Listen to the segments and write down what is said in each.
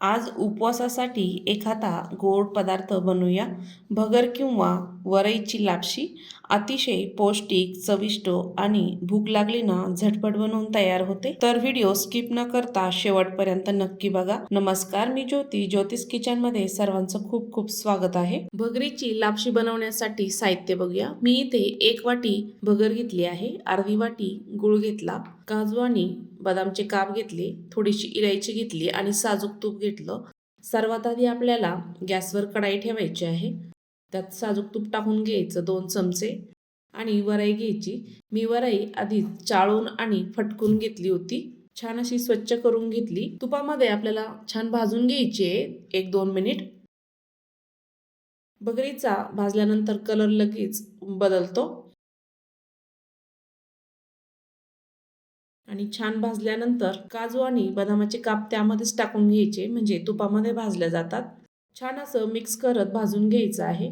आज उपवासासाठी एखादा गोड पदार्थ बनवूया. भगर किंवा वरईची लापशी अतिशय पौष्टिक चविष्ट आणि भूक लागली ना झटपट बनवून तयार होते. तर व्हिडिओ स्किप न करता शेवटपर्यंत नक्की बघा. नमस्कार मी ज्योती. ज्योतिष किचनमध्ये सर्वांचं खूप खूप स्वागत आहे. भगरीची लापशी बनवण्यासाठी साहित्य बघूया. मी इथे एक वाटी भगर घेतली आहे. अर्धी वाटी गुळ घेतला. काजू आणि बदामचे काप घेतले थोडीशी इलायची घेतली आणि साजूक तूप घेतलं. सर्वात आधी आपल्याला गॅसवर कढाई ठेवायची आहे. त्यात साजूक तूप टाकून घ्यायचं दोन चमचे आणि वराई घ्यायची. मी वराई आधी चाळून आणि फटकून घेतली होती. छान अशी स्वच्छ करून घेतली. तुपामध्ये आपल्याला छान भाजून घ्यायची आहे. एक दोन मिनिट. बगरीचा भाजल्यानंतर कलर लगेच बदलतो. आणि छान भाजल्यानंतर काजू आणि बदामाचे काप त्यामध्येच टाकून घ्यायचे म्हणजे तुपामध्ये भाजल्या जातात. छान असं मिक्स करत भाजून घ्यायचं आहे.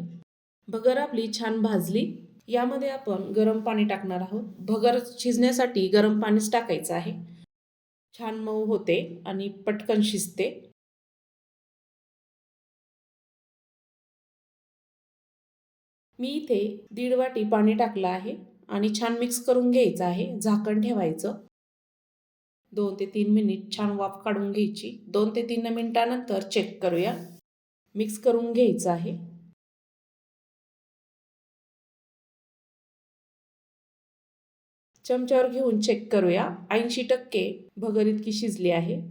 भगर आपली छान भाजली. यामध्ये आपण गरम पाणी टाकणार आहोत. भगर शिजण्यासाठी गरम पाणीच टाकायचं आहे. छान मऊ होते आणि पटकन शिजते. मी इथे दीड वाटी पाणी टाकलं आहे आणि छान मिक्स करून घ्यायचं आहे. झाकण ठेवायचं. दोन ते तीन मिनिट छान वाफ काढून घ्यायची. दोन ते तीन मिनिटानंतर चेक करूया. मिक्स करून घ्यायचं आहे. चमच्यावर घेऊन चेक करूया. ऐंशी टक्के भगर इतकी शिजली आहे.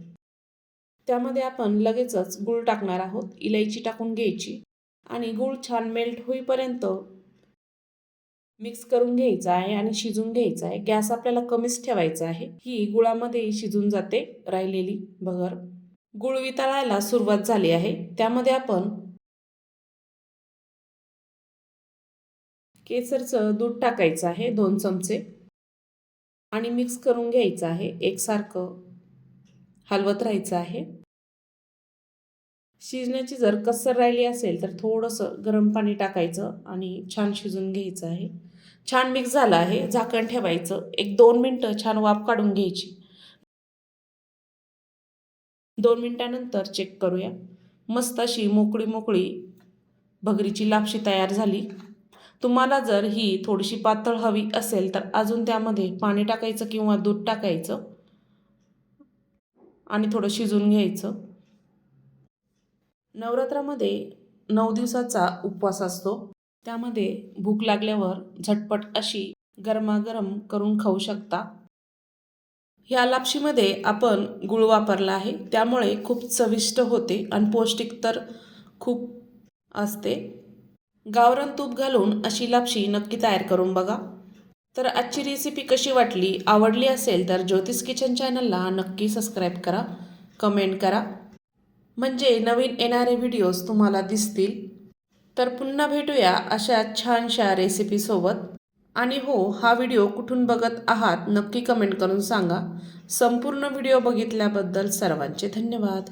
त्यामध्ये आपण लगेचच गूळ टाकणार आहोत. इलायची टाकून घ्यायची. आणि गूळ छान मेल्ट होईपर्यंत मिक्स करून घ्यायचा आहे आणि शिजून घ्यायचा आहे. गॅस आपल्याला कमीच ठेवायचा आहे. ही गुळामध्ये शिजून जाते राहिलेली बगर. गुळ वितळायला सुरुवात झाली आहे. त्यामध्ये आपण केसरचं दूध टाकायचं आहे दोन चमचे. आणि मिक्स करून घ्यायचं आहे. एकसारखं हलवत राहायचं आहे. शिजण्याची जर कसर राहिली असेल तर थोडंसं गरम पाणी टाकायचं आणि छान शिजून घ्यायचं आहे. छान मिक्स झालं आहे. झाकण ठेवायचं. एक दोन मिनटं छान वाफ काढून घ्यायची. दोन मिनटानंतर चेक करूया. मस्त अशी मोकळी मोकळी भगरीची लापशी तयार झाली. तुम्हाला जर ही थोडीशी पातळ हवी असेल तर अजून त्यामध्ये पाणी टाकायचं किंवा दूध टाकायचं. आणि थोडं शिजून घ्यायचं. नवरात्रामध्ये नऊ दिवसाचा उपवास असतो. त्यामध्ये भूक लागल्यावर झटपट अशी गरमागरम करून खाऊ शकता. ह्या लापशीमध्ये आपण गुळ वापरला आहे. त्यामुळे खूप चविष्ट होते आणि पौष्टिक तर खूप असते. गावरान तूप घालून अशी लापशी नक्की तयार करून बघा. तर आजची रेसिपी कशी वाटली आवडली असेल तर ज्योतिष किचन चॅनलला नक्की सबस्क्राईब करा कमेंट करा. म्हणजे नवीन येणारे व्हिडिओज तुम्हाला दिसतील. तर पुन्हा भेटूया अशा छानशा रेसिपीसोबत आणि हो हा व्हिडिओ कुठून बघत आहात नक्की कमेंट करून सांगा. संपूर्ण व्हिडिओ बघितल्याबद्दल सर्वांचे धन्यवाद.